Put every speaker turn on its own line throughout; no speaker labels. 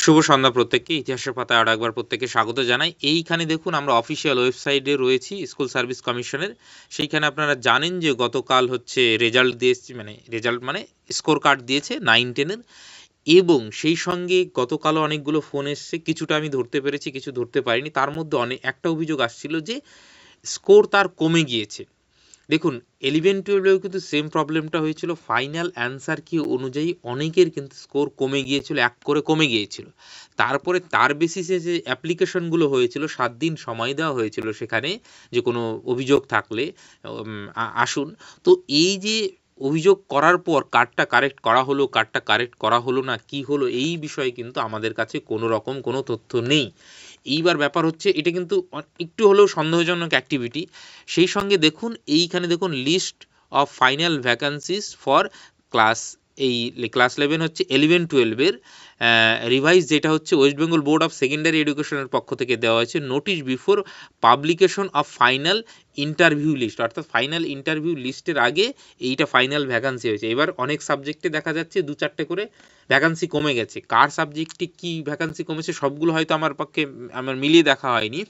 শুভ সন্ধ্যা প্রত্যেককে। ইতিহাসের পাতায় আরও একবার প্রত্যেককে স্বাগত জানাই। এইখানে দেখুন, আমরা অফিসিয়াল ওয়েবসাইটে রয়েছি স্কুল সার্ভিস কমিশনের সেইখানে আপনারা জানেন যে গতকাল হচ্ছে রেজাল্ট দিয়েছে মানে রেজাল্ট মানে স্কোর কার্ড দিয়েছে নাইন টেনের এবং সেই সঙ্গে গতকালও অনেকগুলো ফোন এসছে, কিছুটা আমি ধরতে পেরেছি, কিছু ধরতে পারিনি। তার মধ্যে অনেক একটা অভিযোগ আসছিল যে স্কোর তার কমে গিয়েছে। দেখুন ইলেভেন টুয়েলভেও কিন্তু সেম প্রবলেমটা হয়েছিল। ফাইনাল অ্যান্সার কি অনুযায়ী অনেকের কিন্তু স্কোর কমে গিয়েছিল, এক করে কমে গিয়েছিল। তারপরে তার বেসিসে যে অ্যাপ্লিকেশনগুলো হয়েছিল, সাত দিন সময় দেওয়া হয়েছিল সেখানে যে কোনো অভিযোগ থাকলে আসুন। তো এই যে অভিযোগ করার পর কার্ডটা কারেক্ট করা হলো, কার্ডটা কারেক্ট করা হলো না, কি হলো, এই বিষয়ে কিন্তু আমাদের কাছে কোনো রকম কোনো তথ্য নেই। এইবার ব্যাপার হচ্ছে এটা কিন্তু একটু হলেও সন্দেহজনক অ্যাক্টিভিটি সেই সঙ্গে দেখুন, এইখানে দেখুন list of final vacancies for class এই ক্লাস ইলেভেন হচ্ছে ইলেভেন টুয়েলভের রিভাইজ যেটা হচ্ছে West Bengal Board of Secondary এডুকেশনের পক্ষ থেকে দেওয়া হয়েছে notice before publication of final interview list অর্থাৎ ফাইনাল ইন্টারভিউ লিস্টের আগে এইটা ফাইনাল ভ্যাকান্সি হয়েছে। এবার অনেক সাবজেক্টে দেখা যাচ্ছে দু চারটে করে ভ্যাকান্সি কমে গেছে। কার সাবজেক্টে কি ভ্যাকান্সি কমেছে সবগুলো হয়তো আমার পক্ষে, আমার মিলিয়ে দেখা হয়নি।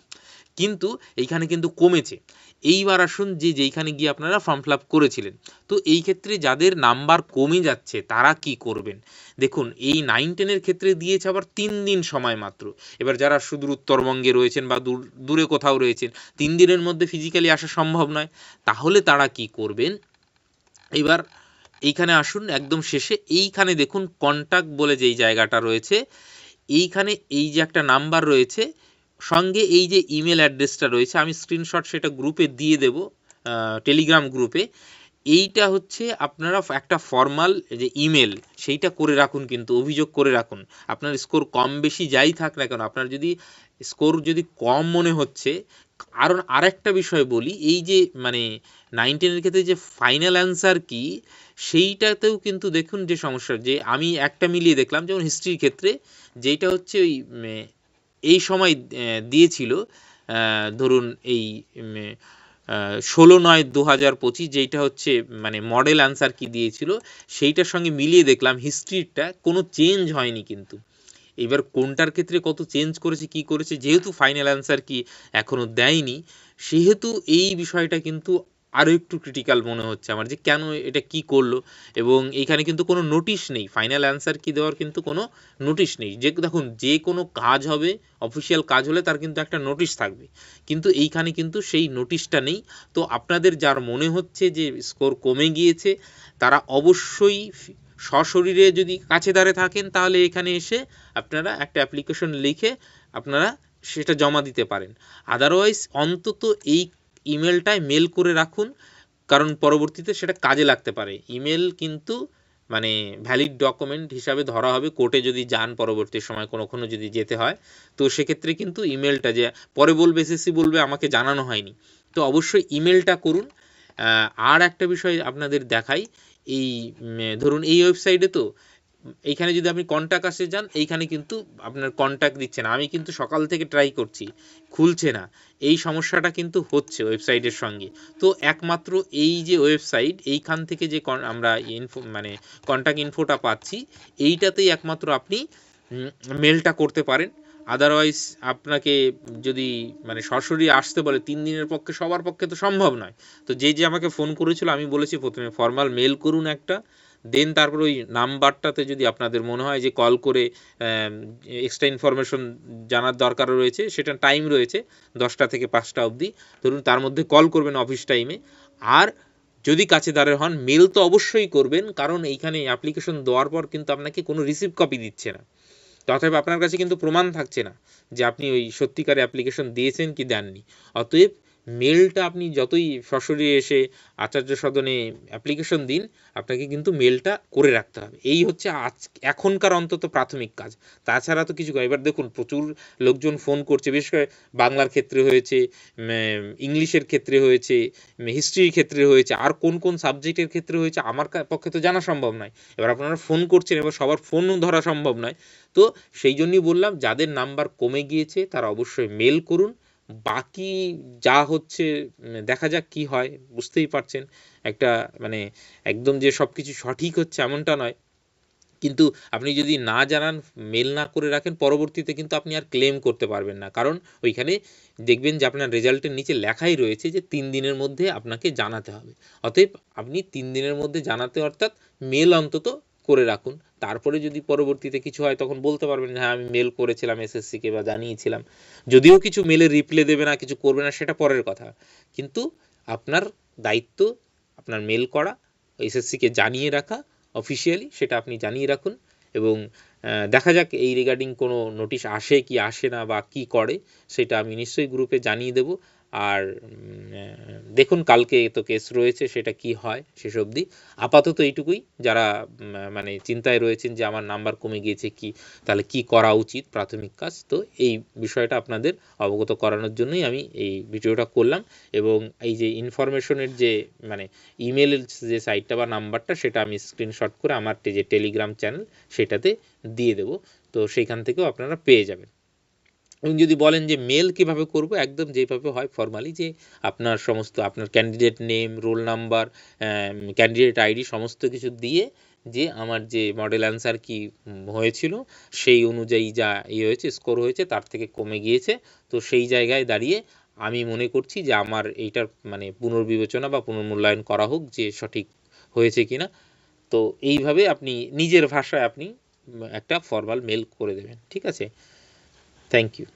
কিন্তু এইখানে কিন্তু কমেছে। এইবার আসুন যে যেইখানে গিয়ে আপনারা ফর্ম ফিল করেছিলেন। তো এই ক্ষেত্রে যাদের নাম্বার কমে যাচ্ছে, তারা কি করবেন? দেখুন, এই নাইন টেনের ক্ষেত্রে দিয়েছে আবার তিন দিন সময় মাত্র। এবার যারা সুদূর উত্তরবঙ্গে রয়েছেন বা দূর কোথাও রয়েছেন, তিন দিনের মধ্যে ফিজিক্যালি আসা সম্ভব নয়। তাহলে তারা কি করবেন? এবার এইখানে আসুন, একদম শেষে। এইখানে দেখুন কন্টাক্ট বলে যেই জায়গাটা রয়েছে, এইখানে এই যে একটা নাম্বার রয়েছে সঙ্গে এই যে ইমেল অ্যাড্রেসটা রয়েছে, আমি স্ক্রিনশট সেটা গ্রুপে দিয়ে দেব টেলিগ্রাম গ্রুপে এইটা হচ্ছে আপনারা একটা ফর্মাল যে ইমেল সেইটা করে রাখুন কিন্তু, অভিযোগ করে রাখুন। আপনার স্কোর কম বেশি যাই থাক না কেন, আপনার যদি স্কোর যদি কম মনে হচ্ছে কারণ আরেকটা বিষয় বলি, এই যে মানে নাইন টেনের ক্ষেত্রে যে ফাইনাল অ্যান্সার কি, সেইটাতেও কিন্তু দেখুন যে সমস্যা, যে আমি একটা মিলিয়ে দেখলাম, যেমন হিস্ট্রির ক্ষেত্রে যেইটা হচ্ছে ওই এই সময় দিয়েছিল ধরুন এই ষোলো নয় দু হাজার পঁচিশ যেইটা হচ্ছে মানে মডেল অ্যান্সার কি দিয়েছিল, সেইটার সঙ্গে মিলিয়ে দেখলাম হিস্ট্রিটা কোনো চেঞ্জ হয়নি কিন্তু। এবার কোনটার ক্ষেত্রে কত চেঞ্জ করেছে, কি করেছে, যেহেতু ফাইনাল অ্যান্সার কি এখনও দেয়নি, সেহেতু এই বিষয়টা কিন্তু আরও একটু ক্রিটিক্যাল মনে হচ্ছে আমার যে কেন এটা কি করল? এবং এইখানে কিন্তু কোনো নোটিশ নেই। ফাইনাল অ্যান্সার কি দেওয়ার কিন্তু কোনো নোটিশ নেই। যে দেখুন, যে কোনো কাজ হবে অফিসিয়াল কাজ হলে তার কিন্তু একটা নোটিশ থাকবে। কিন্তু এইখানে কিন্তু সেই নোটিশটা নেই। তো আপনাদের যার মনে হচ্ছে যে স্কোর কমে গিয়েছে, তারা অবশ্যই সশরীরে যদি কাছে দাঁড়ে থাকেন, তাহলে এখানে এসে আপনারা একটা অ্যাপ্লিকেশন লিখে আপনারা সেটা জমা দিতে পারেন। আদারওয়াইজ অন্তত এই ইমেলটায় মেল করে রাখুন, কারণ পরবর্তীতে সেটা কাজে লাগতে পারে। ইমেল কিন্তু মানে ভ্যালিড ডকুমেন্ট হিসাবে ধরা হবে কোর্টে যদি যান পরবর্তী সময় কোনো কোনো যদি যেতে হয়, তো সেক্ষেত্রে কিন্তু ইমেলটা যে পরে বলবে এসএসসি বলবে, আমাকে জানানো হয়নি। তো অবশ্যই ইমেলটা করুন। আর একটা বিষয় আপনাদের দেখাই, এই ধরুন এই ওয়েবসাইটে তো এইখানে যদি আপনি কন্ট্যাক্ট আসে যান, এইখানে কিন্তু আপনার কন্ট্যাক্ট দিচ্ছে না। আমি কিন্তু সকাল থেকে ট্রাই করছি, খুলছে না। এই সমস্যাটা কিন্তু হচ্ছে ওয়েবসাইটের সঙ্গে। তো একমাত্র এই যে ওয়েবসাইট এইখান থেকে যে আমরা ইনফো মানে কন্ট্যাক্ট ইনফোটা পাচ্ছি, এইটাতেই একমাত্র আপনি মেলটা করতে পারেন। আদারওয়াইজ আপনাকে যদি মানে সরাসরি আসতে বলে, তিন দিনের পক্ষে, সবার পক্ষে তো সম্ভব নয়। তো যে যে আমাকে ফোন করেছিল, আমি বলেছি প্রথমে ফর্মাল মেল করুন একটা। দেন তারপর ওই নাম্বারটাতে যদি আপনাদের মনে হয় যে কল করে এক্সট্রা ইনফরমেশন জানার দরকার রয়েছে, সেটা টাইম রয়েছে দশটা থেকে পাঁচটা অবধি, ধরুন তার মধ্যে কল করবেন অফিস টাইমে আর যদি কাছে দাঁড়ের হন মেল তো অবশ্যই করবেন, কারণ এইখানে অ্যাপ্লিকেশন দেওয়ার পর কিন্তু আপনাকে কোনো রিসিভ কপি দিচ্ছে না। অতএব আপনার কাছে কিন্তু প্রমাণ থাকছে না যে আপনি ওই সত্যিকারে অ্যাপ্লিকেশন দিয়েছেন কি দেননি। অতএব মেলটা আপনি যতই সশরীরে এসে আচার্য সদনে অ্যাপ্লিকেশন দিন, আপনাকে কিন্তু মেলটা করে রাখতে হবে। এই হচ্ছে আজ, এখনকার অন্তত প্রাথমিক কাজ। তাছাড়া তো কিছু এবার দেখুন, প্রচুর লোকজন ফোন করছে, বিশেষ করে বাংলার ক্ষেত্রে হয়েছে ইংলিশের ক্ষেত্রে হয়েছে হিস্ট্রির ক্ষেত্রে হয়েছে, আর কোন কোন সাবজেক্টের ক্ষেত্রে হয়েছে, আমার পক্ষে তো জানা সম্ভব নয়। এবার আপনারা ফোন করছেন, এবার সবার ফোনও ধরা সম্ভব নয়। তো সেই জন্যই বললাম, যাদের নাম্বার কমে গিয়েছে, তারা অবশ্যই মেল করুন। বাকি যা হচ্ছে দেখা যাক কি হয়, বুঝতেই পারছেন। একটা মানে একদম যে সব কিছু সঠিক হচ্ছে এমনটা নয়। কিন্তু আপনি যদি না জানান, মেল না করে রাখেন, পরবর্তীতে কিন্তু আপনি আর ক্লেম করতে পারবেন না। কারণ ওইখানে দেখবেন যে আপনার রেজাল্টের নিচে লেখাই রয়েছে যে তিন দিনের মধ্যে আপনাকে জানাতে হবে। অতএব আপনি তিন দিনের মধ্যে জানাতে, অর্থাৎ মেল অন্তত করে রাখুন। তারপরে যদি পরবর্তীতে কিছু হয়, তখন বলতে পারবেন হ্যাঁ আমি মেল করেছিলাম এসএসসিকে বা জানিয়েছিলাম। যদিও কিছু মেলে রিপ্লে দেবে না, কিছু করবে না, সেটা পরের কথা। কিন্তু আপনার দায়িত্ব, আপনার মেল করা এসএসসিকে জানিয়ে রাখা অফিসিয়ালি সেটা আপনি জানিয়ে রাখুন এবং দেখা যাক এই রিগার্ডিং কোনো নোটিশ আসে কি আসে না বা কি করে, সেটা আমি নিশ্চয়ই গ্রুপে জানিয়ে দেব। আর দেখুন কালকে তো কেস রয়েছে, সেটা কি হয় শেষ অবধি। আপাতত এইটুকুই। যারা মানে চিন্তায় রয়েছেন যে আমার নাম্বার কমে গিয়েছে কি, তাহলে কি করা উচিত প্রাথমিক কাজ, তো এই বিষয়টা আপনাদের অবগত করানোর জন্যই আমি এই ভিডিওটা করলাম। এবং এই যে ইনফরমেশনের যে মানে ইমেলের যে সাইটটা বা নাম্বারটা সেটা আমি স্ক্রিনশট করে আমার যে টেলিগ্রাম চ্যানেল সেটাতে দিয়ে দেবো। তো সেইখান থেকেও আপনারা পেয়ে যাবেন। এবং যদি বলেন যে মেল কীভাবে করব, একদম যেভাবে হয় ফর্মালি যে আপনার সমস্ত, আপনার candidate name roll number candidate ID সমস্ত কিছু দিয়ে যে আমার যে মডেল অ্যান্সার কি হয়েছিল, সেই অনুযায়ী যা ইয়ে হয়েছে স্কোর হয়েছে, তার থেকে কমে গিয়েছে। তো সেই জায়গায় দাঁড়িয়ে আমি মনে করছি যে আমার এইটার মানে পুনর্বিবেচনা বা পুনর্মূল্যায়ন করা হোক যে সঠিক হয়েছে কিনা। তো এইভাবে আপনি নিজের ভাষায় আপনি একটা ফর্মাল মেল করে দেবেন, ঠিক আছে? Thank you.